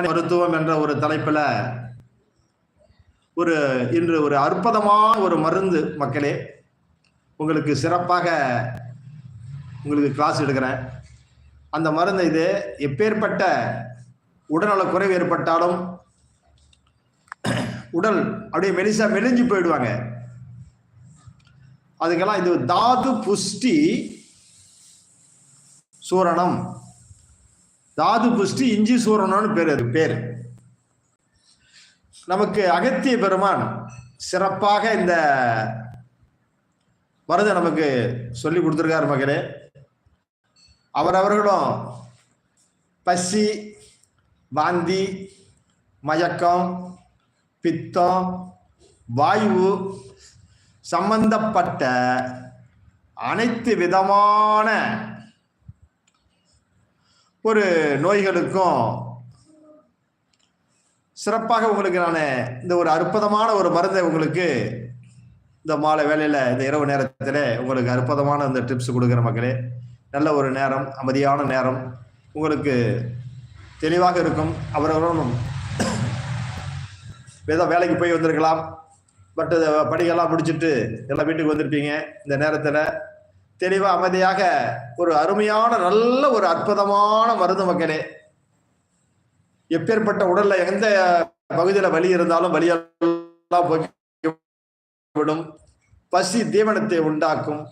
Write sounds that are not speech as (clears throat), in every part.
மருத்துவம் என்ற ஒரு தலைப்புல ஒரு இன்று ஒரு அற்புதமான ஒரு மருந்து மக்களே உங்களுக்கு சிறப்பாக உங்களுக்கு கிளாஸ் எடுக்கிறேன். அந்த மருந்து இது எப்பேற்பட்ட உடல்நல குறைவு ஏற்பட்டாலும் உடல் அப்படியே மெலிசா மெலிஞ்சு போயிடுவாங்க. அதுக்கெல்லாம் இது தாது புஷ்டி சூரணம். தாது புஷ்டி இஞ்சி சூரணம்னு பேர் அது பேர். நமக்கு அகத்திய பெருமான் சிறப்பாக இந்த மருந்தை நமக்கு சொல்லி கொடுத்துருக்காரு மகனே அவரவர்களும் பசி வாந்தி மயக்கம் பித்தம் வாயு சம்பந்தப்பட்ட அனைத்து விதமான ஒரு நோய்களுக்கும் சிறப்பாக உங்களுக்கு நான் இந்த ஒரு அற்புதமான ஒரு மருந்தை உங்களுக்கு இந்த மாலை வேலையில் இந்த இரவு நேரத்தில் உங்களுக்கு அற்புதமான இந்த டிப்ஸ் கொடுக்குற மக்களே நல்ல ஒரு நேரம் அமைதியான நேரம் உங்களுக்கு தெளிவாக இருக்கும். அவரவரும் ஏதோ வேலைக்கு போய் வந்திருக்கலாம். பட் படிகள்லாம் முடிச்சுட்டு எல்லாம் வீட்டுக்கு வந்திருப்பீங்க. இந்த நேரத்தில் தெளிவாக அமைதியாக ஒரு அருமையான நல்ல ஒரு அற்புதமான மருந்து மக்களே. எப்பேற்பட்ட உடல்ல எந்த பகுதியில வலி இருந்தாலும் வலியெல்லாம் போய்விடும். பசி தீவனத்தை உண்டாக்கும்.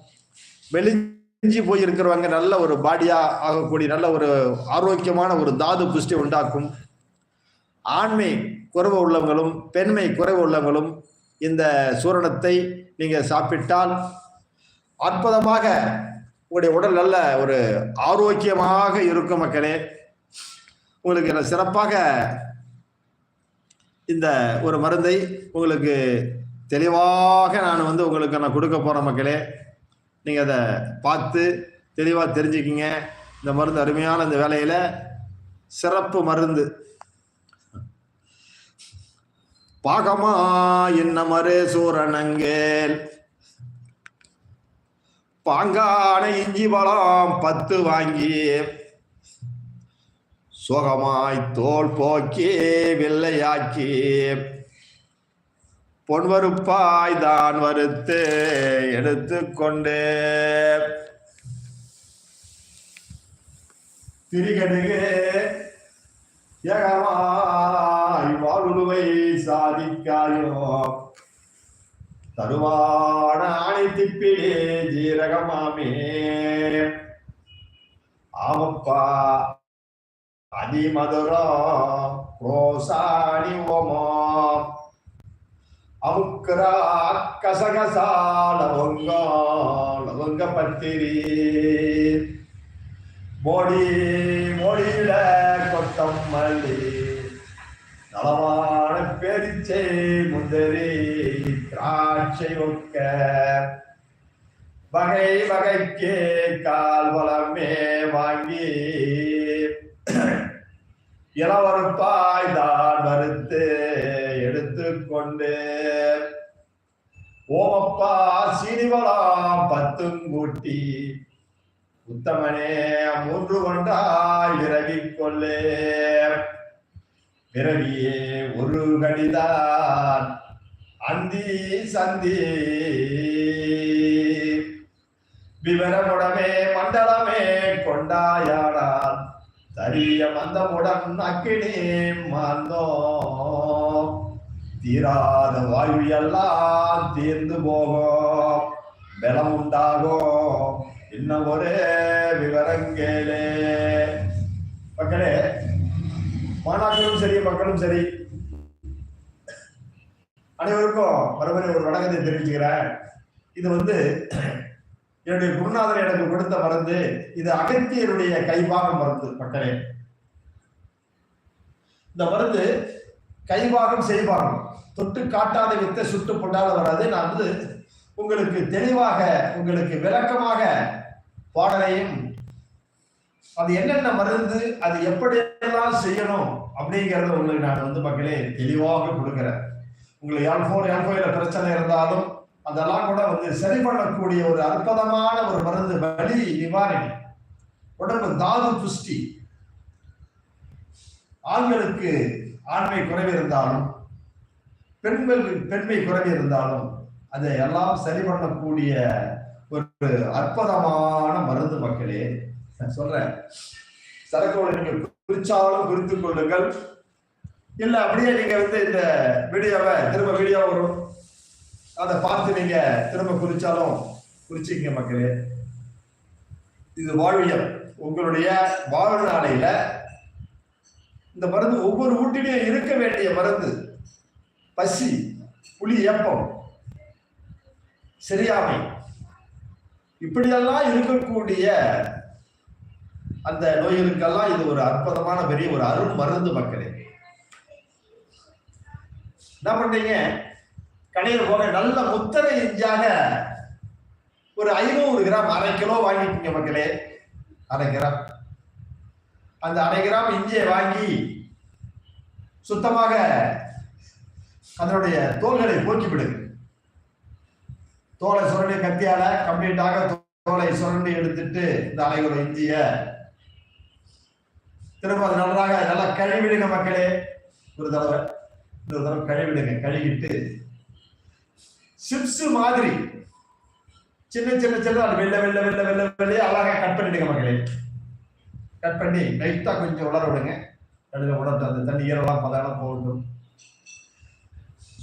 மெலிஞ்சி போய் இருக்கிறவங்க நல்ல ஒரு பாடியா ஆகக்கூடிய நல்ல ஒரு ஆரோக்கியமான ஒரு தாது புஷ்டி உண்டாக்கும். ஆண்மை குறைவு உள்ளவங்களும் பெண்மை குறைவு உள்ளவங்களும் இந்த சூரணத்தை நீங்க சாப்பிட்டால் அற்புதமாக உங்களுடைய உடல் நல்ல ஒரு ஆரோக்கியமாக இருக்கும் மக்களே. உங்களுக்கு சிறப்பாக இந்த ஒரு மருந்தை உங்களுக்கு தெளிவாக நான் வந்து உங்களுக்கு நான் கொடுக்க போகிறேன் மக்களே. நீங்கள் அதை பார்த்து தெளிவாக தெரிஞ்சுக்கிங்க. இந்த மருந்து அருமையான இந்த வேலையில் சிறப்பு மருந்து. பாகமா என்ன மறு சூரணங்கேல் பாங்கான இஞ்சி பழம் பத்து வாங்கி சுகமாய் தோல் போக்கி வெள்ளையாக்கி. பொன்வருப்பாய் தான் வறுத்து எடுத்து கொண்டு. திரிகடுகு ஏகமாய் வாழுவை சாதிக்காயோ. தருவான திப்பிலே ஜீரகமாமே. ஆமப்பா அதிமதுரம் ரோசாணி ஓமம் அமுக்கரா கசகசா லவங்கம் லவங்க பத்திரி. மோடி மோடியில கொத்தமல்லி. நலமான பேரிச்சை முந்தரி. திராட்சை வகை வகைக்கு கால் வளமே வாங்கி. இளவருப்பாய் தான் மறுத்து எடுத்துக்கொண்டு ஓமப்பா சீனிவளம் பத்தும் கூட்டி. உத்தமனே மூன்று கொண்டாய் விரவி கொள்ளே. பிறவியே ஒரு கடிதான். அந்தி சந்தி. விவரமுடமே மண்டலமே கொண்டாயாடால் தரிய மந்தமுடன் அக்கினி மாந்தோ தீராத வாயு எல்லாம் தீர்ந்து போகும் பலம் உண்டாகும் இன்னும் ஒரே விவரங்களே மக்களே மாணாக்கரும் சரி மக்களும் சரி. அனைவருக்கும் மறுபடியும் ஒரு வணக்கத்தை தெரிவிச்சுக்கிறேன். இது வந்து (clears throat) என்னுடைய குருநாதர் எனக்கு கொடுத்த மருந்து. இது அகத்தியருடைய கைபாகம் மருந்து மக்களே. இந்த மருந்து கைபாகம் செய்வாகம் தொட்டு காட்டாத வித்தை சுட்டு போட்டாலும் வராது. நான் வந்து உங்களுக்கு தெளிவாக உங்களுக்கு விளக்கமாக பாடலையும் அது என்னென்ன மருந்து அது எப்படியெல்லாம் செய்யணும் அப்படிங்கிறத உங்களுக்கு நான் வந்து மக்களே தெளிவாக கொடுக்குறேன். உங்களுக்கு யாழ்ஃபோ யாழ்ஃபோயில பிரச்சனை இருந்தாலும் அதெல்லாம் கூட வந்து சரி பண்ணக்கூடிய ஒரு அற்புதமான ஒரு மருந்து வலி நிவாரணி. உடம்பு தாது புஷ்டி. ஆண்களுக்கு ஆண்மை குறைவு இருந்தாலும் பெண்கள் பெண்மை குறைவு இருந்தாலும் அதை எல்லாம் சரி பண்ணக்கூடிய ஒரு அற்புதமான மருந்து மக்களே நான் சொல்றேன். சரக்கோட நீங்க குறிச்சாலும் குறித்துக் கொள்ளுங்கள். இல்ல அப்படியே நீங்க வந்து இந்த வீடியோவை திரும்ப வீடியோ வரும் அதை பார்த்து நீங்க திரும்ப குறிச்சாலும் குறிச்சிங்க மக்களே. இது வாழ்வியல். உங்களுடைய வாழ்நாளையில இந்த மருந்து ஒவ்வொரு வீட்டிலையும் இருக்க வேண்டிய மருந்து. பசி புலி ஏப்பம். சரியாமை. இப்படியெல்லாம் இருக்கக்கூடிய அந்த நோய்களுக்கெல்லாம் இது ஒரு அற்புதமான பெரிய ஒரு அருள் மருந்து மக்களே. என்ன பண்றீங்க? கடையில் போக நல்ல முத்தரை இஞ்சாக ஒரு ஐநூறு கிராம் அரை கிலோ வாங்கிட்டீங்க மக்களே. அரை கிராம். அந்த அரை கிராம் இஞ்சியை வாங்கி சுத்தமாக அதனுடைய தோள்களை போக்கிவிடுங்க தோலை சுரண்டி கத்தியால கம்ப்ளீட்டாக தோலை சுரண்டி எடுத்துட்டு இந்த அரைகுற இஞ்சிய திரும்ப அது நன்றாக நல்லா கழுவிடுங்க மக்களே. ஒரு தடவை. இந்த தடவை கழுவிடுங்க கழுவிட்டு. சிப்ஸ் மாதிரி. சின்ன சின்ன சின்ன அது வெள்ளை வெள்ளை வெள்ளை வெள்ளை வெள்ளையே அழகாக கட் பண்ணிடுங்க மக்களே. கட் பண்ணி லைட்டாக கொஞ்சம் உலர விடுங்க. நடுவில் உடட்டு அந்த தண்ணி ஈரலாம் பதான போகட்டும்.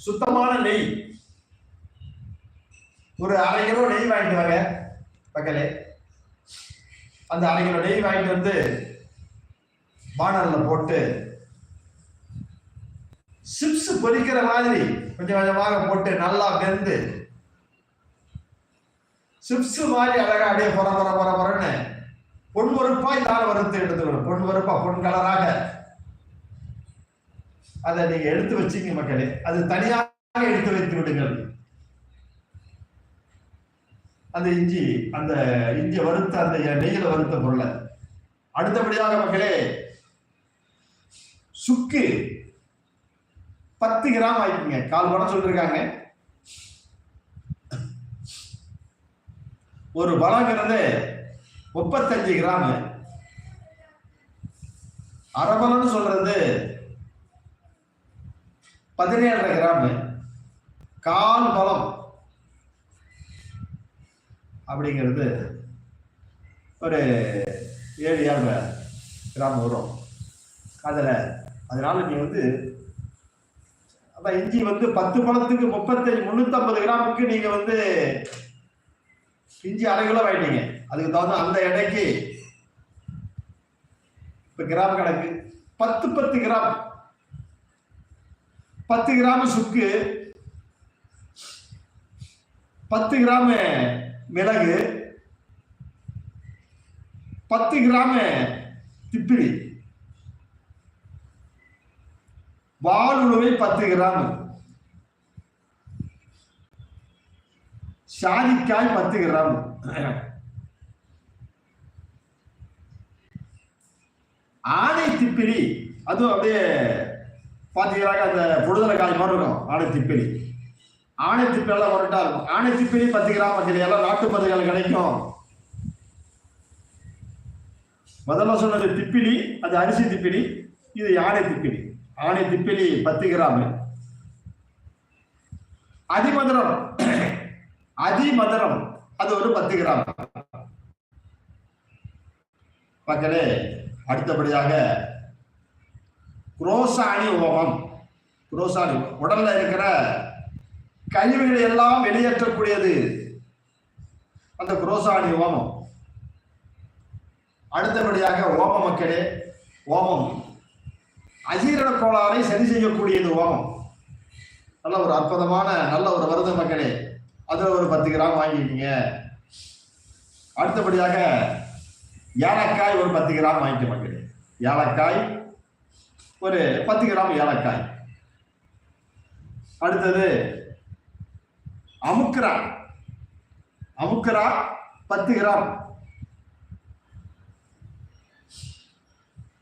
சுத்தமான நெய். ஒரு அரை கிலோ நெய் வாங்கிட்டு வாங்க பக்கலே அந்த அரை கிலோ நெய் வாங்கிட்டு வந்து பானல்ல போட்டு சிப்ஸ் பொரிக்கிற மாதிரி கொஞ்சம் கொஞ்சமாக போட்டு நல்லா வெந்து. சிப்ஸ் மாதிரி அழகா அப்படியே பொற பொற பொற பொறன்னு பொன் வறுப்பா இல்லாத வறுத்து எடுத்துக்கணும். பொன்வருப்பா பொன் கலராக. அதை நீங்க எடுத்து வச்சுங்க மக்களே. அது தனியாக எடுத்து வைத்து விடுங்கள். அந்த இஞ்சி அந்த இஞ்சி வறுத்த அந்த நெய்யில வறுத்த பொருளை. அடுத்தபடியாக மக்களே சுக்கு. பத்து கிராம் ஆயிக்குங்க கால் படம் சொல்லிருக்காங்க. ஒரு பலங்கிறது முப்பத்தஞ்சு கிராம். அரபலன்னு சொல்றது பதினேழரை கிராம். கால் பலம் அப்படிங்கிறது ஒரு ஏழு ஏழரை கிராம் வரும். அதில் அதனால நீங்கள் வந்து அதான் இஞ்சி வந்து பத்து பழத்துக்கு முப்பத்தஞ்சு முந்நூற்றம்பது கிராமுக்கு நீங்கள் வந்து இஞ்சி அரை கிலோ வாங்கிட்டீங்க. அதுக்கு தகுந்த அந்த எடைக்கு இப்போ கிராம் கணக்கு. பத்து பத்து கிராம். பத்து கிராம் சுக்கு. பத்து கிராம் மிளகு. பத்து கிராம் திப்பிலி. வாலுழுவை பத்து கிராம். சாதிக்காய் பத்து கிராம். ஆணை திப்பிலி அதுவும் அப்படியே பார்த்தீங்கன்னாக்க அந்த புடுதலை காய் மாதிரி இருக்கும் ஆணை திப்பிலி. ஆணை திப்பிலாம் வரட்டா இருக்கும். ஆணை திப்பிலி பத்து கிராம் மக்கள் எல்லாம் நாட்டு மருந்துகள் கிடைக்கும். முதல்ல சொன்னது திப்பிலி அது அரிசி திப்பிலி இது யானை திப்பிலி. ஆணை திப்பிலி பத்து கிராம். அதிமதுரம். அதிமதுரம். அது ஒரு பத்து கிராம். மக்களே அடுத்தபடியாக குரோசாணி ஓமம். குரோசாணி. உடல்ல இருக்கிற கழிவுகளை எல்லாம் வெளியேற்றக்கூடியது அந்த குரோசாணி ஓமம். அடுத்தபடியாக ஓம மக்களே ஓமம். அஜீரண கோளாறை சரி செய்யக்கூடியது ஓமம் நல்ல ஒரு அற்புதமான நல்ல ஒரு வருத மக்களே. அதில் ஒரு பத்து கிராம் வாங்கிக்கிங்க அடுத்தபடியாக ஏலக்காய் ஒரு பத்து கிராம் வாங்கிக்க மக்களே. ஏலக்காய் ஒரு பத்து கிராம் ஏலக்காய். அடுத்தது அமுக்கரா. அமுக்கரா பத்து கிராம்.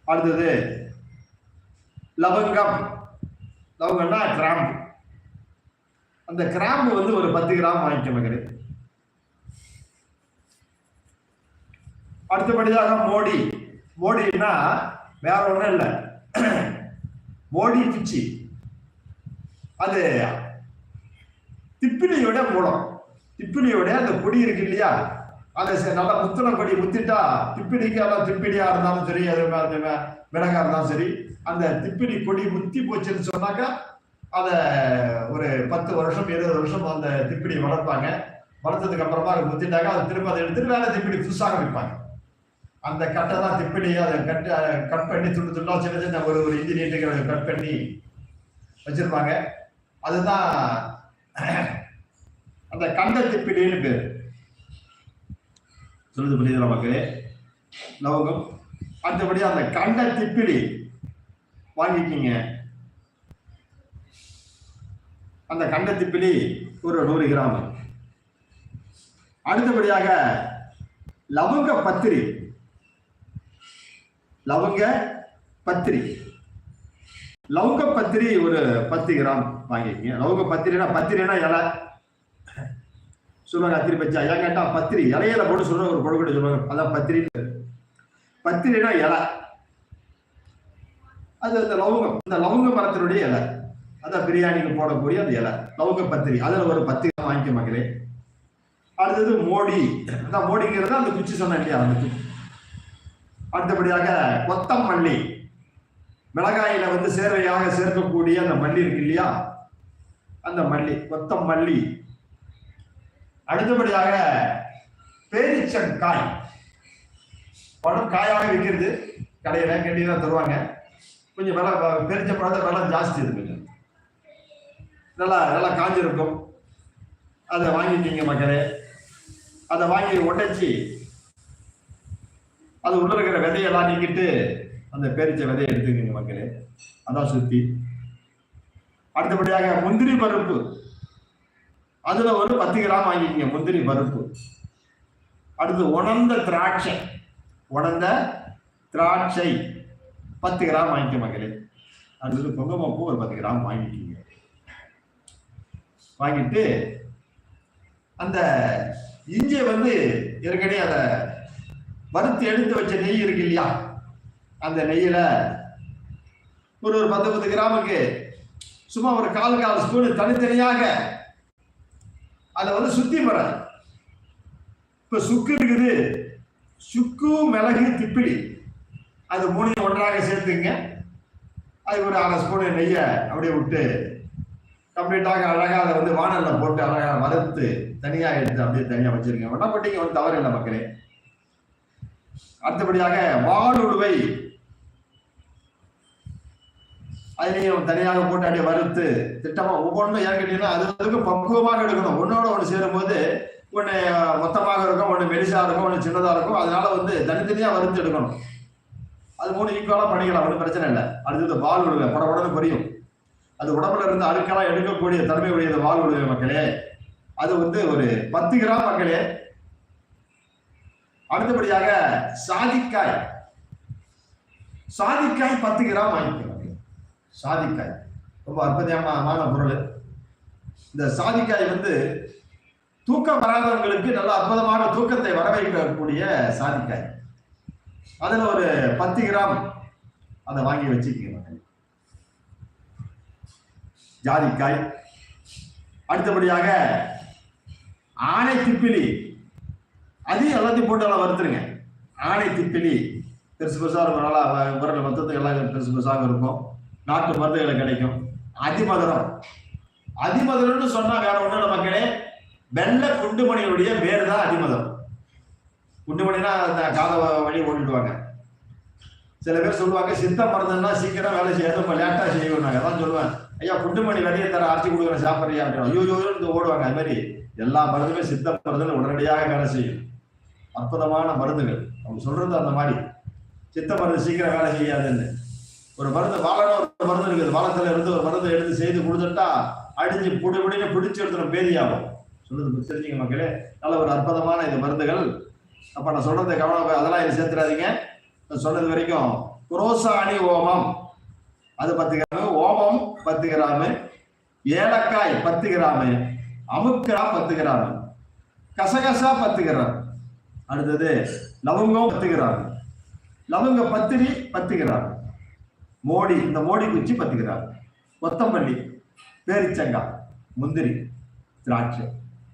அடுத்தது லவங்கம். லவங்கம்னா கிராம்பு அந்த கிராம்பு வந்து ஒரு பத்து கிராம் வாங்கிக்க மகளே அடுத்தபடியாக மோடி. மோடினா வேற ஒன்றும் இல்லை. மோடி பிச்சி அது திப்பிலியோட மூலம். திப்பிலியோட அந்த கொடி இருக்கு இல்லையா? அதை ச- நல்லா முத்தின கொடி முத்திட்டா திப்பிலிக்கு எல்லாம் திப்பிலியா இருந்தாலும் சரி அது மிளகா இருந்தாலும் சரி அந்த திப்பிலி கொடி முத்தி போச்சுன்னு சொன்னாக்கா அத ஒரு பத்து வருஷம் இருபது வருஷம் அந்த திப்பிலி வளர்ப்பாங்க. வளர்த்ததுக்கு அப்புறமா அது முத்திட்டாங்க அதை திரும்ப அதை எடுத்துட்டு வேற திப்பிலி புதுசாக வைப்பாங்க அந்த கட்டை தான் திப்பிலி அதை கட் கட் பண்ணி துண்டு துண்டா சின்ன சின்ன ஒரு ஒரு நீட்டுகளை கட் பண்ணி வச்சிருப்பாங்க. அதுதான் அந்த கண்ட திப்பிலின்னு பேர். சொல்லுது புரியுது மக்களே? லவங்கம் அடுத்தபடி அந்த கண்ட திப்பிலி. வாங்கிக்கிங்க. அந்த கண்டத்திப்பிலி ஒரு நூறு கிராம். அடுத்தபடியாக லவங்க பத்திரி. லவங்க பத்திரி. லவங்க பத்திரி ஒரு பத்து கிராம் வாங்கிக்கிங்க. லவங்க பத்திரினா பத்திரினா இலை. சொல்லுவாங்க அத்திரி பச்சா. ஏன் கேட்டா பத்திரி இலையில போட்டு சொல்லுவாங்க ஒரு கொழுக்கட்டை சொல்லுவாங்க. அதான் பத்திரி பத்திரினா இலை. அது அந்த லவங்கம். இந்த லவங்க மரத்தினுடைய இலை. அதான் பிரியாணிக்கு போடக்கூடிய அந்த இலை. லவங்க பத்திரி. அதில் ஒரு பத்திரிகை வாங்கிக்க மகளே. அடுத்தது மோடி. அதான் மோடிங்கிறது அந்த குச்சி சொன்ன இல்லையா? அந்த குச்சி. அடுத்தபடியாக கொத்தமல்லி. மிளகாயில வந்து சேர்வையாக சேர்க்கக்கூடிய அந்த மல்லி இருக்கு இல்லையா? அந்த மல்லி. கொத்தமல்லி. அடுத்தபடியாக பேரிச்சங்காய். பழம் காயாக விற்கிறது. கடையில கண்டிதான் தருவாங்க. கொஞ்சம் விலை பெரிச்ச பழத்தை விலை ஜாஸ்தி இது கொஞ்சம். நல்லா நல்லா காஞ்சிருக்கும். அதை வாங்கிக்கிங்க மக்களே. அதை வாங்கி உடைச்சி அது உள்ள இருக்கிற விதையெல்லாம் நீக்கிட்டு அந்த பேரிச்ச விதையை எடுத்துக்கங்க மக்களே. அதான் சுத்தி. அடுத்தபடியாக முந்திரி பருப்பு. அதுல ஒரு பத்து கிராம் வாங்கிக்கங்க முந்திரி பருப்பு. அடுத்து உணர்ந்த திராட்சை. உணர்ந்த திராட்சை. பத்து கிராம் வாங்கிக்க மக்களே. அடுத்தது குங்குமப்பூ ஒரு பத்து கிராம் வாங்கிக்கிங்க. வாங்கிட்டு அந்த இஞ்சியை வந்து ஏற்கனவே அதை வறுத்து எடுத்து வச்ச நெய் இருக்கு இல்லையா? அந்த நெய்யில ஒரு ஒரு பத்து பத்து கிராமுக்கு சும்மா ஒரு கால் கால் ஸ்பூன் தனித்தனியாக அதை வந்து சுத்தி மர இப்ப சுக்கு இருக்குது. சுக்கு மிளகு திப்பிடி அது மூணையும் ஒன்றாக சேர்த்துங்க. அது ஒரு அரை ஸ்பூனு நெய்யை அப்படியே விட்டு கம்ப்ளீட்டாக அழகாக அதை வந்து வானலில் போட்டு அழகாக வறுத்து தனியாக எடுத்து அப்படியே தனியாக வச்சுருங்க. ஒன்றா வந்து தவறு இல்லை மக்களே. அடுத்தபடியாக வாளுடுவை அதுலேயும் தனியாக போட்டு அப்படியே வறுத்து திட்டமாக ஒவ்வொன்றும் ஏன் கேட்டீங்கன்னா அது அதுக்கு பக்குவமாக எடுக்கணும். ஒன்றோட ஒன்று சேரும்போது ஒன்று மொத்தமாக இருக்கும் ஒன்று மெலிசா இருக்கும் ஒன்று சின்னதாக இருக்கும். அதனால வந்து தனித்தனியாக வறுத்து எடுக்கணும். அது மூணு ஈக்குவலாக பண்ணிக்கலாம் ஒன்றும் பிரச்சனை இல்லை. அடுத்தது வால் விடுவேன் உடனே புரியும். அது உடம்புல இருந்து அழுக்கெல்லாம் எடுக்கக்கூடிய தன்மை உடையது வால் விடுவேன் மக்களே. அது வந்து ஒரு பத்து கிராம் மக்களே. அடுத்தபடியாக சாதிக்காய். சாதிக்காய் பத்து கிராம் வாங்கிக்கிறாங்க சாதிக்காய். ரொம்ப அற்புதமான பொருள். இந்த சாதிக்காய் வந்து தூக்கம் வராதவங்களுக்கு நல்ல அற்புதமான தூக்கத்தை வரவைக்கக்கூடிய சாதிக்காய். அதுல ஒரு பத்து கிராம் அதை வாங்கி வச்சுக்கணும் ஜாதிக்காய். அடுத்தபடியாக ஆணை திப்பிலி. அதையும் எல்லாத்தையும் போட்டு எல்லாம் வறுத்துருங்க. ஆணை திப்பிலி. பெருசு பெருசாக இருக்கும். நல்லா உரல மொத்தத்துக்கு எல்லாம் பெருசு பெருசாக இருக்கும். நாட்டு மருந்துகளை கிடைக்கும். அதிமதுரம். அதிமதுரம்னு சொன்னா வேற ஒன்றும் மக்களே. வெள்ளை குண்டுமணிகளுடைய வேர் தான் அதிமதுரம். குண்டுமணினா அந்த கால வழி ஓட்டிடுவாங்க. சில பேர் சொல்லுவாங்க சித்த மருந்துன்னா சீக்கிரம் வேலை செய்யாது இப்போ லேட்டாக செய்யணும். அதான் சொல்லுவேன். ஐயா குண்டுமணி வெளியே தர அரைச்சி கொடுக்குறேன் சாப்பிட்றியா அப்படின்னு ஐயோ ஐயோ இந்த ஓடுவாங்க. அது மாதிரி எல்லா மருந்துமே சித்த மருந்துன்னு உடனடியாக வேலை செய்யும். அற்புதமான மருந்துகள். அவங்க சொல்றது அந்த மாதிரி. சித்த மருந்து சீக்கிரம் வேலை செய்யாதுன்னு. ஒரு மருந்து வாழணும் ஒரு மருந்து இருக்குது. வாழத்துல இருந்து ஒரு மருந்து எடுத்து செய்து கொடுத்துட்டா அடிஞ்சு புடி புடின்னு பிடிச்சு எடுத்துடும் பேதியாகும் சொல்றது தெரிஞ்சுங்க மக்களே? நல்ல ஒரு அற்புதமான இந்த மருந்துகள். அப்ப நான் சொல்றது கவனம் அதெல்லாம் இது சேர்த்துறாதீங்க நான் சொன்னது வரைக்கும் குரோசாணி ஓமம். அது பத்து கிராமு ஓமம் பத்து கிராமு ஏலக்காய் பத்து கிராமு அமுக்கரா பத்து கிராமு கசகசா பத்து கிராம். அடுத்தது லவங்கம் பத்து கிராம். லவங்க பத்திரி பத்து கிராம். மோடி இந்த மோடி குச்சி பத்து கிராம். கொத்தமல்லி பேரிச்சங்காய் முந்திரி திராட்சை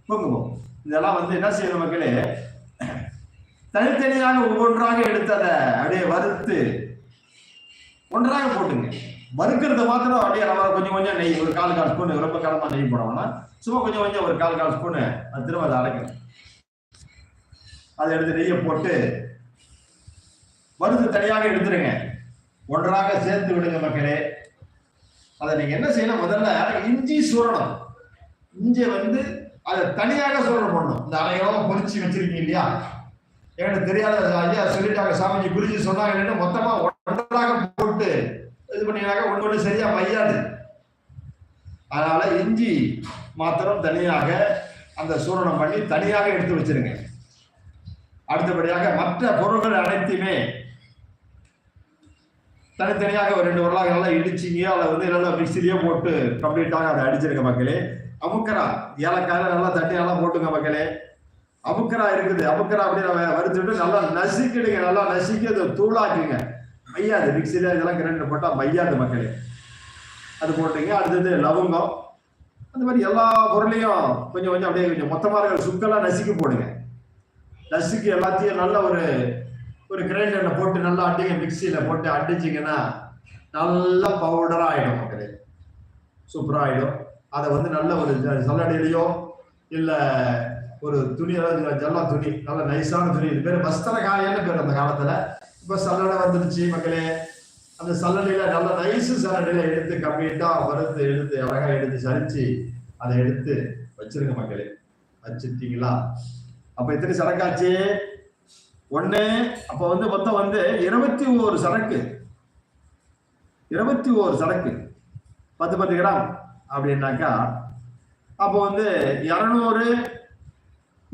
குங்குமம். இதெல்லாம் வந்து என்ன செய்யணும் மக்களே தனித்தனியாக ஒவ்வொன்றாக எடுத்ததை அப்படியே வறுத்து ஒன்றாக போட்டுங்க. வறுக்கிறது மாத்திரம் அப்படியே நம்ம கொஞ்சம் கொஞ்சம் நெய் ஒரு கால் கால் ஸ்பூன் ரொம்ப காலமா நெய் போடணும்னா சும்மா கொஞ்சம் கொஞ்சம் ஒரு கால் கால் ஸ்பூனு அது திரும்ப அதை அரைக்கணும். அதை எடுத்து நெய்யை போட்டு வறுத்து தனியாக எடுத்துருங்க. ஒன்றாக சேர்த்து விடுங்க மக்களே. அதை நீங்க என்ன செய்யணும்? முதல்ல இஞ்சி சூரணம் இஞ்சி வந்து அதை தனியாக சூரணம் பண்ணணும் இந்த அரைகளவு பொறிச்சு வச்சிருக்கீங்க இல்லையா? எனக்கு தெரியாத ஐயா சொல்லிட்டாங்க சாமிஜி குருஜி சொன்னாங்க மொத்தமா ஒன்றாக போட்டு இது பண்ணீங்கன்னாக்க ஒன்று ஒன்று சரியா மையாது அதனால இஞ்சி மாத்திரம் தனியாக அந்த சூரணம் பண்ணி தனியாக எடுத்து வச்சிருங்க. அடுத்தபடியாக மற்ற பொருள்கள் அனைத்தையுமே தனித்தனியாக ஒரு ரெண்டு உருளாக நல்லா இடிச்சிங்க அதை வந்து நல்லா மிக்சிலேயே போட்டு கம்ப்ளீட்டாக அதை அடிச்சிருங்க மக்களே. அமுக்கரா ஏலக்காயில நல்லா தட்டி நல்லா போட்டுங்க மக்களே. அபுக்கரா இருக்குது. அபுக்கரா அப்படி நம்ம வறுத்துட்டு நல்லா நசுக்கிடுங்க. நல்லா நசுக்கி அதை தூளாக்குங்க. மையாது மிக்சியில் இதெல்லாம் கிரைண்டர் போட்டால் மையாது மக்களே. அது போட்டீங்க. அடுத்தது லவங்கம். அந்த மாதிரி எல்லா பொருளையும் கொஞ்சம் கொஞ்சம் அப்படியே கொஞ்சம் மொத்தமாக இருக்கிற சுக்கெல்லாம் நசுக்கி போடுங்க. நசுக்கி எல்லாத்தையும் நல்ல ஒரு ஒரு கிரைண்டரில் போட்டு நல்லா அடிங்க மிக்சியில் போட்டு அடிச்சிங்கன்னா நல்லா பவுடராக ஆகிடும் மக்களே. சூப்பராக ஆகிடும் அதை வந்து நல்ல ஒரு சல்லடையிலையோ இல்லை ஒரு துணி அதாவது ஜல்லா துணி நல்ல நைஸான துணி. இது பேர் வஸ்திர காயன்னு பேர் அந்த காலத்தில். இப்போ சல்லடை வந்துருச்சு மக்களே. அந்த சல்லடையில நல்ல நைஸ் சல்லடையில எடுத்து கம்ப்ளீட்டாக வறுத்து எடுத்து அழகாக எடுத்து சரிச்சு அதை எடுத்து வச்சிருங்க மக்களே. வச்சுட்டீங்களா? அப்ப இத்தனை சரக்காச்சு ஒண்ணு. அப்ப வந்து மொத்தம் வந்து இருபத்தி ஓரு சரக்கு. இருபத்தி ஓரு சரக்கு. பத்து பத்து கிராம் அப்படின்னாக்கா அப்போ வந்து இரநூறு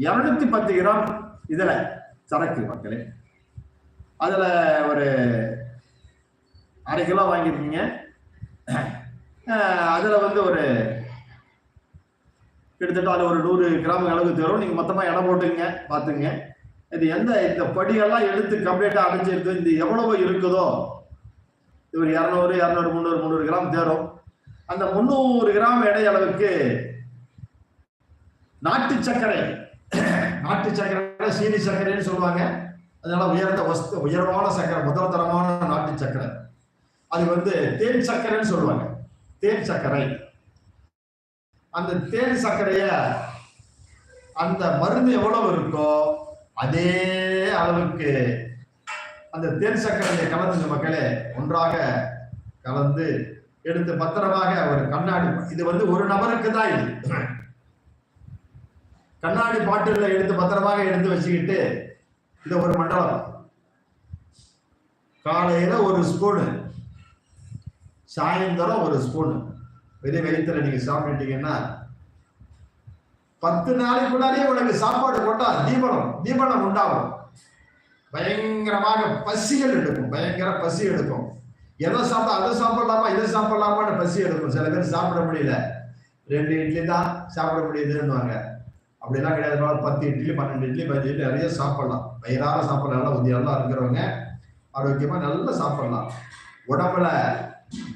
இருநூத்தி பத்து கிராம் இதுல சரக்கு மக்களே. அதுல ஒரு அரை கிலோ வாங்கியிருக்கீங்க. அதுல வந்து ஒரு கிட்டத்தட்ட அது ஒரு நூறு கிராம் அளவுக்கு தரும். நீங்க மொத்தமா இடம் போட்டுங்க பாத்துங்க இது எந்த இந்த படியெல்லாம் எடுத்து கம்ப்ளீட்டா அடைஞ்சிருக்கு இந்த எவ்வளவு இருக்குதோ. இது ஒரு இரநூறு இரநூறு முந்நூறு முந்நூறு கிராம் தேரும். அந்த முந்நூறு கிராம் எடை அளவுக்கு நாட்டு சர்க்கரை நாட்டு சக்கரை சீனி சர்க்கரைன்னு சொல்லுவாங்க. அதனால உயர்ந்த வஸ்து உயர்வான சக்கரை முதல் தரமான நாட்டு சக்கரை. அது வந்து தேன் சக்கரைன்னு சொல்லுவாங்க. தேன் சர்க்கரை அந்த தேன் சர்க்கரைய அந்த மருந்து எவ்வளவு இருக்கோ அதே அளவுக்கு அந்த தேன் சர்க்கரையை கலந்துங்க மக்களே ஒன்றாக கலந்து எடுத்து பத்திரமாக ஒரு கண்ணாடி இது வந்து ஒரு நபருக்கு தான் இது. கண்ணாடி பாட்டில எடுத்து பத்திரமாக எடுத்து வச்சுக்கிட்டு இந்த ஒரு மண்டலம் காலையில ஒரு ஸ்பூனு சாயந்தரம் ஒரு ஸ்பூனு வெறும் வயிற்றுல நீங்க சாப்பிட்டீங்கன்னா பத்து நாளைக்குள்ளாரே உனக்கு சாப்பாடு போட்டா தீபனம் தீபனம் உண்டாகும். பயங்கரமாக பசிகள் எடுக்கும் பயங்கர பசி எடுக்கும். எதை சாப்பிட்டா அதை சாப்பிடலாமா இதை சாப்பிடலாமான்னு பசி எடுக்கும். சில பேர் சாப்பிட முடியல. ரெண்டு இட்லி தான் சாப்பிட முடியுதுன்னுவாங்க. அப்படிலாம் கிடையாது. ஒரு பத்து இட்லி பன்னெண்டு இட்லி பதினஞ்சு இட்லி நிறைய சாப்பிடலாம். வயிறார சாப்பிடலாம் நல்லா இருக்கிறவங்க ஆரோக்கியமாக நல்லா சாப்பிடலாம். உடம்புல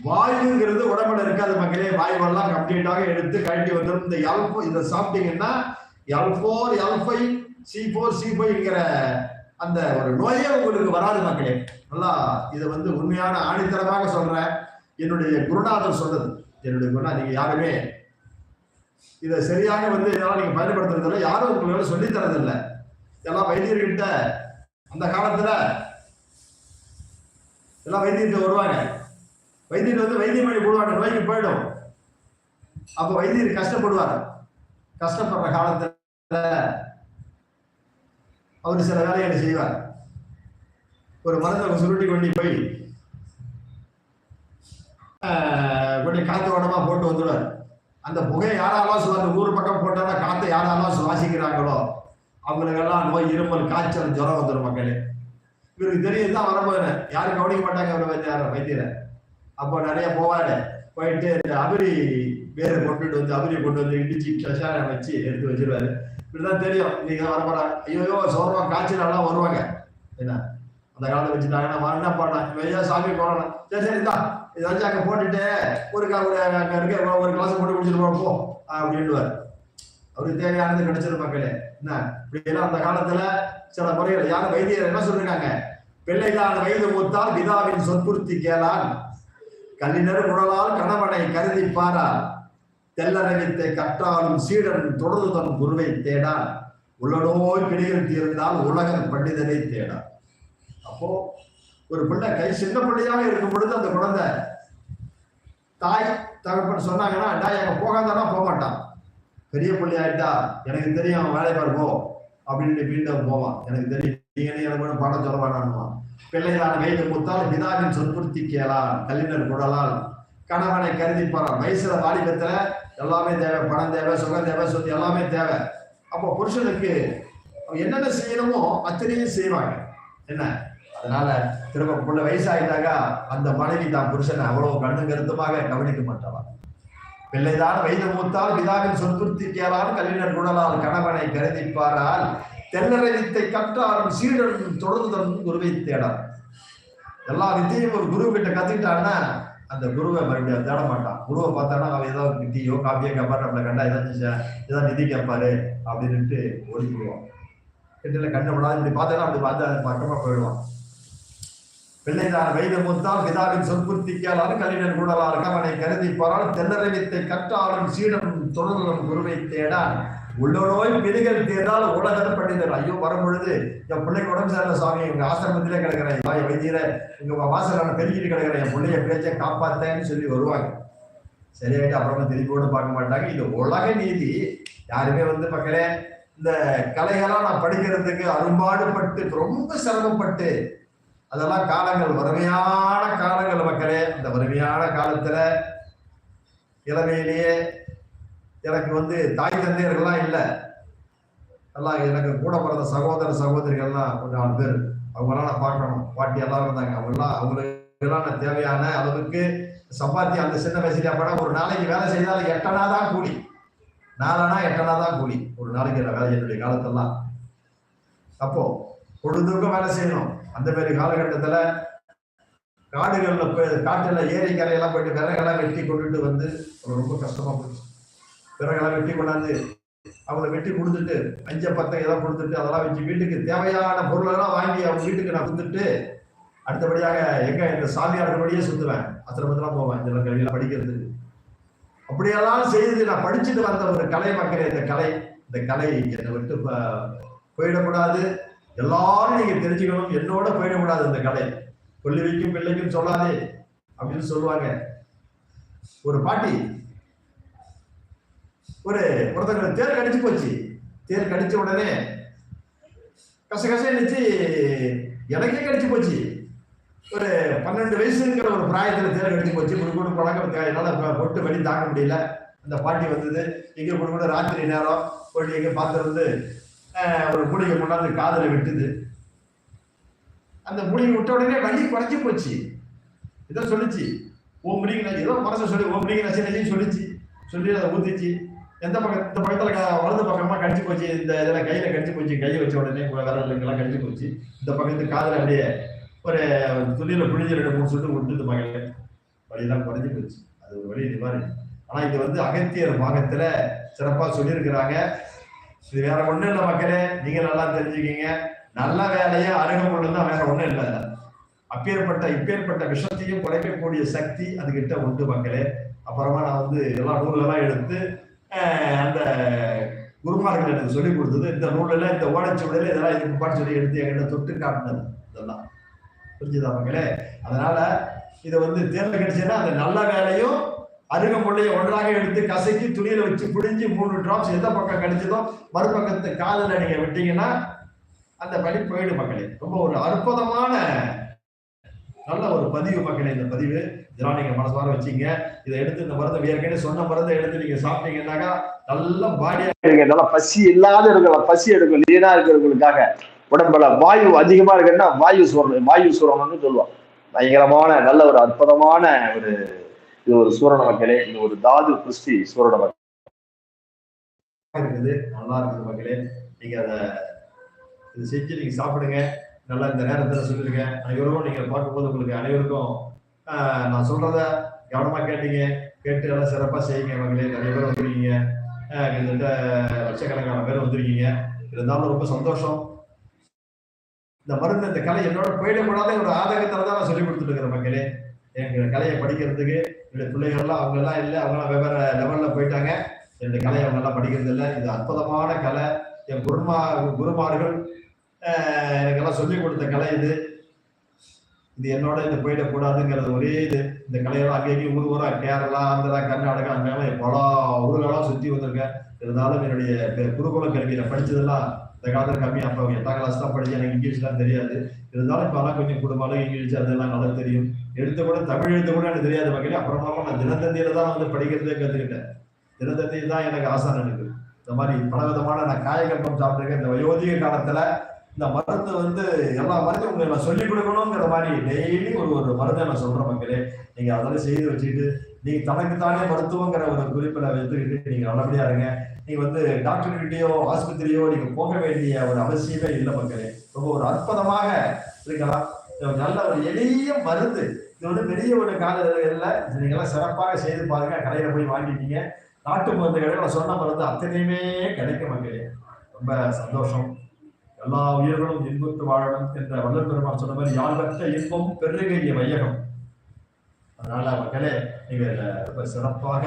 வாயுங்கிறது உடம்புல இருக்காது மக்களே. வாயுவெல்லாம் கம்ப்ளீட்டாக எடுத்து கழட்டி வந்துடும் இந்த எல் இதை சாப்பிட்டீங்கன்னா L four L five C four C ஃபைவ்ங்கிற அந்த ஒரு நோயே உங்களுக்கு வராது மக்களே. நல்லா இதை வந்து உண்மையான ஆணித்தரமாக சொல்றேன். என்னுடைய குருநாதர் சொன்னது. என்னுடைய குருநாதர் நீங்க யாருமே இதை சரியாக வந்து இதெல்லாம் நீங்க பயன்படுத்துறதில்ல யாரும் உங்களுக்கு சொல்லித் தரதில்லை. எல்லாம் வைத்தியர்கிட்ட அந்த காலத்துல எல்லாம் வைத்தியத்தை வருவாங்க. வைத்தியர் வந்து வைத்தியம் பண்ணி போடுவாங்க நோய்க்கு போயிடும். அப்ப வைத்தியர் கஷ்டப்படுவார். கஷ்டப்படுற காலத்துல அவர் சில வேலைகளை செய்வார். ஒரு மரத்தை சுருட்டி கொண்டு போய் ஆஹ், காத்து ஓடமா போட்டு வந்துடுவார். அந்த புகையை யாரெல்லாம் சு- அந்த ஊர் பக்கம் போட்டோம்னா காற்றை யாரெல்லாம் சுவாசிக்கிறாங்களோ அவங்களுக்கெல்லாம் நோய் இருமல் காய்ச்சல் ஜுரம் வந்துடும் மக்களே. இவருக்கு தெரியுது தான் வரப்போகிறேன் யாரும் கவனிக்க மாட்டாங்க அவரை வைத்தியார வைத்தியரை அப்போ நிறைய போவாரு. போயிட்டு இந்த அபிரி வேறு கொண்டுட்டு வந்து அபிரி கொண்டு வந்து இடிச்சு கஷாயம் வச்சு எடுத்து வச்சிருவாரு. இப்படிதான் தெரியும். இன்னைக்கு தான் போறாங்க ஐயோ சோர்வா காய்ச்சல் நல்லா வருவாங்க. என்ன? அந்த காலத்தை வச்சுட்டாங்கன்னா நான் என்ன பண்ணேன்? ஐயா சாமி போறேன் சரி சரி தான் ஏதாச்சும் அங்க போட்டுட்டு ஒரு ஒரு அங்க இருக்க ஒரு கிளாஸ் போட்டு குடிச்சிட்டு போ, அப்படின்னுவார். அவருக்கு தேவையானது கிடைச்சது மக்களே. என்ன? இப்படி எல்லாம் அந்த காலத்துல சில முறைகள் யாரும் வைத்தியர் என்ன சொல்லிருக்காங்க? பிள்ளைதான் வயது மூத்தால் பிதாவின் சொற்புறுத்தி கேளான். கல்லினர் உடலால் கணவனை கருதி பாரா தெல்லரவித்தை கற்றாலும் சீடன் தொடர்ந்து தன் குருவை தேடான். உள்ளனோய் பிடிகள் தீர்ந்தால் உலகம் பண்டிதரை தேடான். அப்போ ஒரு பிள்ளை கை சின்ன பிள்ளையாக இருக்கும் பொழுது அந்த குழந்தை தாய் தகப்பன் சொன்னாங்கன்னா டா எங்க போகாதானா போக மாட்டான். பெரிய பிள்ளை ஆயிட்டா எனக்கு தெரியும் அவன் வேலை பாரு அப்படின்னு மீண்டும் போவான். எனக்கு தெரியும் நீங்க எனக்கு கூட பாடம் சொல்ல வேணாம்னுவான். பிள்ளைதான வயது மூத்தால் பிதாவின் சொற்புறுத்தி கேளான். கல்லினர் குடலால் கணவனை கருதி போறான் வயசுல வாலிபத்துல எல்லாமே தேவை பணம் தேவை சுகம் தேவை சொத்து எல்லாமே தேவை. அப்போ புருஷனுக்கு என்னென்ன செய்யணுமோ அத்தனையும் செய்வாங்க. என்ன? அதனால திரும்ப புள்ள வயசாயிட்டாக்கா அந்த மனைவி தான் புருஷனை அவ்வளவு கண்ணு கருத்துமாக கவனிக்க மாட்டவா பிள்ளைதான் வயது மூத்தால் பிதாவின் சொற்புறுத்தி கேளால் கல்வினர் குடலால் கணவனை கருதிப்பாரால் தெல்லறை வித்தை கற்றாலும் சீடன் தொடர்ந்து குருவை தேடார். எல்லா வித்தையும் ஒரு குரு கிட்ட கத்துக்கிட்டான்னா அந்த குருவை மறுபடியும் தேட மாட்டான். குருவை பார்த்தானா அவன் ஏதாவது வித்தியோ காப்பியோ கேட்பாரு நம்மளை கண்டா ஏதாச்சும் ஏதாவது நிதி கேட்பாரு அப்படின்ட்டு ஓடி போடுவான் கிட்ட கண்டப்படாது இப்படி பார்த்தேன்னா அப்படி பார்த்து அது பக்கமா போயிடுவான். பிள்ளைதான் வயது மூத்தால் பிதாவின் சொற்புத்திக்காலும் கலினர் கூடலார் அவனை கருதி போறால் தெல்லறை வித்தை கற்றாலும் சீடன் தொடர்ந்தும் குருவை தேடான் உள்ளோய் பிடிகள் தேர்ந்தால் உலகத்தை பண்டிதர். ஐயோ வரும் பொழுது என் பிள்ளைக்கு உடம்பு சரியில்லை சுவாமி எங்க ஆசிரமத்திலே கிடக்கிறேன். வாய் வைத்தியர எங்க வாசலான பெருகிட்டு கிடக்கிறேன். என் பிள்ளைய பேச்சை காப்பாத்தேன்னு சொல்லி வருவாங்க. சரியாயிட்டு அப்புறமா திருப்பி கூட பார்க்க மாட்டாங்க. இது உலக நீதி. யாருமே வந்து மக்களே இந்த கலைகளாம் நான் படிக்கிறதுக்கு அரும்பாடுபட்டு ரொம்ப சிரமப்பட்டு அதெல்லாம் காலங்கள் வறுமையான காலங்கள் மக்களே. இந்த வறுமையான காலத்துல இளமையிலேயே எனக்கு வந்து தாய் தந்தையர்கள்லாம் இல்லை. எல்லாம் எனக்கு கூட பிறந்த சகோதர சகோதரிகள்லாம் கொஞ்சம் நாலு பேர். அவங்களாம் நான் பார்க்கணும். பாட்டி எல்லாம் இருந்தாங்க. அவங்களாம் அவங்களுக்கெல்லாம் நான் தேவையான அளவுக்கு சம்பாத்தியம் அந்த சின்ன வயசுல படம் ஒரு நாளைக்கு வேலை செய்தாலும் எட்டனா தான் கூலி. நாலனா எட்டனா தான் கூலி. ஒரு நாளைக்கு வேலை என்னுடைய காலத்தெல்லாம். அப்போ பொழுதுக்கும் வேலை செய்யணும். அந்த மாதிரி காலகட்டத்துல காடுகள்ல போய் காட்டுல ஏரி கரையெல்லாம் போயிட்டு விறகெல்லாம் வெட்டி கொண்டுட்டு வந்து ரொம்ப கஷ்டமா போச்சு. விறகெல்லாம் வெட்டி கொண்டாந்து அவங்கள வெட்டி கொடுத்துட்டு அஞ்ச பத்தை இதெல்லாம் கொடுத்துட்டு அதெல்லாம் வச்சு வீட்டுக்கு தேவையான பொருளெல்லாம் வாங்கி அவங்க வீட்டுக்கு நான் கொடுத்துட்டு அடுத்தபடியாக எங்க இந்த சாமியார்களோடயே சுத்துவேன். ஆசிரமத்துலாம் போவேன். இந்த கல்வியெல்லாம் படிக்கிறதுக்கு. அப்படியெல்லாம் செய்து நான் படிச்சுட்டு வந்த ஒரு கலை மக்களே இந்த கலை. இந்த கலை என்னை விட்டு போயிடக்கூடாது. எல்லாரும் நீங்க தெரிஞ்சுக்கணும். என்னோட போயிடக்கூடாது இந்த கடை கொல்லி வைக்கும் பிள்ளைக்கும் சொல்லாதே அப்படின்னு சொல்லுவாங்க. ஒரு பாட்டி ஒரு ஒருத்தங்க தேர் கடிச்சு போச்சு. தேர் கடிச்ச உடனே கச கச நினைச்சு எனக்கே கடிச்சு போச்சு. ஒரு பன்னெண்டு வயசுங்கிற ஒரு பிராயத்துல தேர் கடிச்சு போச்சு. குடுக்குடு பழக்கம் என்னால ப- பொட்டு வலி தாங்க முடியல. அந்த பாட்டி வந்தது எங்க குடுக்குடு ராத்திரி நேரம் போயிட்டு எங்க பார்த்து வந்து ஒரு மூலிகை கொண்டாந்து காதில் விட்டுது. அந்த மூலிகை விட்ட உடனே வலி குறைஞ்சி போச்சு. இதை சொல்லிச்சு. ஓ முடிங்க ஏதோ மனசு சொல்லி ஓ முடிங்க நச்சு சொல்லிச்சு. சொல்லி அதை ஊத்திச்சு. எந்த பக்கம் இந்த பக்கத்துல வலது பக்கமா கடிச்சு போச்சு. இந்த இதெல்லாம் கையில கடிச்சு போச்சு. கையை வச்ச உடனே உங்க கடிச்சு போச்சு. இந்த பக்கத்து காதல அப்படியே ஒரு துணியில புழிஞ்சு ரெண்டு மூணு சுட்டு விட்டுது மகளே வழியெல்லாம் குறைஞ்சு போச்சு. அது ஒரு வழி நிவாரணி. ஆனா இது வந்து அகத்தியர் பாகத்துல சிறப்பா சொல்லியிருக்கிறாங்க. இது வேற ஒண்ணும் இல்லை மக்களே. நீங்க நல்லா தெரிஞ்சுக்கீங்க. நல்ல வேலையை அருகம்புல் தான் வேற ஒண்ணும் இல்லை. அப்பேற்பட்ட இப்பேற்பட்ட விஷத்தையும் குறைக்கக்கூடிய சக்தி அதுகிட்ட உண்டு மக்களே. அப்புறமா நான் வந்து எல்லா நூலெல்லாம் எடுத்து அந்த குருமார்கள் எனக்கு சொல்லி கொடுத்தது. இந்த நூலில் இந்த ஓடச்சுவடையில இதெல்லாம் இதுக்கு பாட்டு சொல்லி எடுத்து என்கிட்ட தொட்டு காட்டினது. இதெல்லாம். புரிஞ்சுதா மக்களே? அதனால இதை வந்து தேர்தல் கிடைச்சதுன்னா அந்த நல்ல வேலையும் அருகம்புள்ளைய ஒன்றாக எடுத்து கசக்கி துணியில வச்சு புழிஞ்சு மூணு டிராப்ஸ் எந்த பக்கம் கிடைச்சதோ மறுபக்கத்து காதுல நீங்க விட்டீங்கன்னா அந்த வழி போயிடும் மக்களே. ரொம்ப ஒரு அற்புதமான நல்ல ஒரு பதிவு மக்களே இந்த பதிவு. இதெல்லாம் நீங்க மனசார வச்சீங்க. இதை எடுத்து இந்த மருந்தை ஏற்கனவே சொன்ன மருந்தை எடுத்து நீங்க சாப்பிட்டீங்கன்னாக்கா நல்ல பாடியா இருங்க நல்லா பசி இல்லாத இருக்கிற பசி எடுக்கும் லீனா இருக்கிறவங்களுக்காக உடம்புல வாயு அதிகமா இருக்குன்னா வாயு சூரணம் வாயு சூரணம்னு சொல்லுவோம் பயங்கரமான நல்ல ஒரு அற்புதமான ஒரு இது ஒரு சூரண மக்களே இது ஒரு தாது புஷ்டி சூரண மக்கள் இருக்குது நல்லா இருக்குது மக்களே. நீங்க அதை இது செஞ்சு நீங்க சாப்பிடுங்க. நல்லா இந்த நேரத்தில் சொல்லியிருக்கேன் அனைவருக்கும் நீங்கள் பார்க்கும்போது உங்களுக்கு அனைவருக்கும் நான் சொல்றத கவனமா கேட்டீங்க. கேட்டு எல்லாம் சிறப்பாக செய்யுங்க மகளே நிறைய பேர் வந்துருக்கீங்க. கிட்டத்தட்ட லட்சக்கணக்கான பேர் வந்திருக்கீங்க. இருந்தாலும் ரொம்ப சந்தோஷம். இந்த மருந்து இந்த கலை என்னோட போயிடக்கூடாத ஒரு ஆதகத்தில் தான் நான் சொல்லி கொடுத்துட்டு இருக்கிறேன் மக்களே. எங்க கலையை படிக்கிறதுக்கு என்னுடைய பிள்ளைகள்லாம் அவங்க எல்லாம் இல்லை. அவங்க வெவ்வேறு லெவலில் போயிட்டாங்க. என்னுடைய கலையை அவங்க எல்லாம் படிக்கிறது இல்லை. இது அற்புதமான கலை. என் குருமா குருமார்கள் எனக்கெல்லாம் சொல்லி கொடுத்த கலை இது. இது என்னோட இது போயிடக்கூடாதுங்கிறது ஒரே இது. இந்த கலையெல்லாம் அங்கேயும் ஊர் ஊரா கேரளா ஆந்திரா கர்நாடகா அங்கெல்லாம் பல ஊர்களெல்லாம் சுற்றி வந்திருக்கேன். இருந்தாலும் என்னுடைய குருகுல கல்வியில படிச்சதெல்லாம் இந்த காலத்துல கம்மி அப்போ எட்டாம் கிளாஸ் தான் படிச்சு எனக்கு இங்கிலீஷ்லாம் தெரியாது. இருந்தாலும் இப்போலாம் கொஞ்சம் குடும்பம் இங்கிலீஷ் அதெல்லாம் நல்லா தெரியும். எழுத்து கூட தமிழ் எழுத்து கூட எனக்கு தெரியாத வகையில் அப்புறமா நான் தினத்தந்தியில தான் வந்து படிக்கிறதே கற்றுக்கிட்டேன் தினத்தந்தியில் தான் எனக்கு ஆசான் எனக்கு இந்த மாதிரி பல விதமான நான் காயகல்பம் சாப்பிட்டுருக்கேன். இந்த வயோதிக காலத்துல இந்த மருந்து வந்து எல்லா மருந்தும் உங்களை நான் சொல்லிக் கொடுக்கணுங்கிற மாதிரி டெய்லி ஒரு ஒரு மருந்தை நான் சொல்றேன் மக்களே. நீங்க அதெல்லாம் செய்து வச்சுக்கிட்டு நீங்க தனக்கு தானே மருத்துவங்கிற ஒரு குறிப்பில் எடுத்துக்கிட்டு நீங்க நல்லபடியா இருங்க. நீங்க வந்து டாக்டர்கிட்டயோ ஆஸ்பத்திரியோ நீங்க போக வேண்டிய ஒரு அவசியமே இல்லை மக்களே. ரொம்ப ஒரு அற்புதமாக இருக்கலாம். நல்ல ஒரு எளிய மருந்து. இது வந்து பெரிய ஒரு கால இல்லை நீங்க எல்லாம் சிறப்பாக செய்து பாருங்க. கடையில போய் வாங்கிட்டீங்க. நாட்டு மருந்து கடையில் நான் சொன்ன மருந்து அத்தனையுமே கிடைக்கும் மக்களே. ரொம்ப சந்தோஷம். எல்லா உயிர்களும் இன்புற்று வாழணும் என்ற வல்லல் பெருமான் சொன்ன மாதிரி யாழ்வற்ற இன்பம் பெருகைய வையகம். அதனால மக்களே நீங்க ரொம்ப சிறப்பாக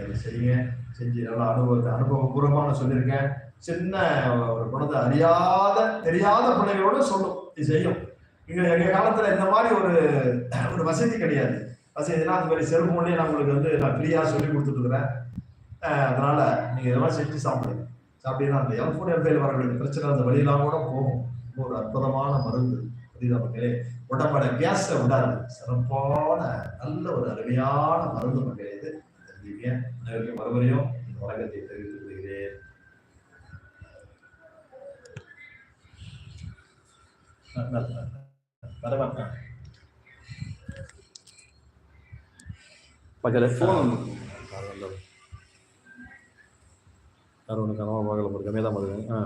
அதை செய்யுங்க. செஞ்சு நல்லா அனுபவத்தை அனுபவபூர்வமான சொல்லியிருக்கேன். சின்ன ஒரு குணத்தை அறியாத தெரியாத பிள்ளைகளோட சொல்லும் இது செய்யும். இங்க எங்க காலத்துல இந்த மாதிரி ஒரு ஒரு வசதி கிடையாது. வசதினா அந்த மாதிரி செல்போன்லயே நான் உங்களுக்கு வந்து நான் ஃப்ரீயா சொல்லி கொடுத்துட்டு இருக்கிறேன். அதனால நீங்க இதெல்லாம் செஞ்சு சாப்பிடுங்க. சாப்பிட்டீங்கன்னா அந்த எல்ஃபோன் எல்ஃபைல் வரக்கூடிய பிரச்சனை அந்த வழியெல்லாம் கூட போகும். ஒரு அற்புதமான மருந்து. புரியுதா மக்களே உடம்பட கேஸை விடாது சிறப்பான நல்ல ஒரு அருமையான மருந்து மக்களே இது. தெரிஞ்சுக்க அனைவருக்கும் மறுபடியும் இந்த வழக்கத்தை தெரிவித்துக் கொள்கிறேன். பக்கத்துல ஃபோன் யாரும் ஒன்று கனவாக பார்க்கல ஒரு கம்மியாக தான் ஆ.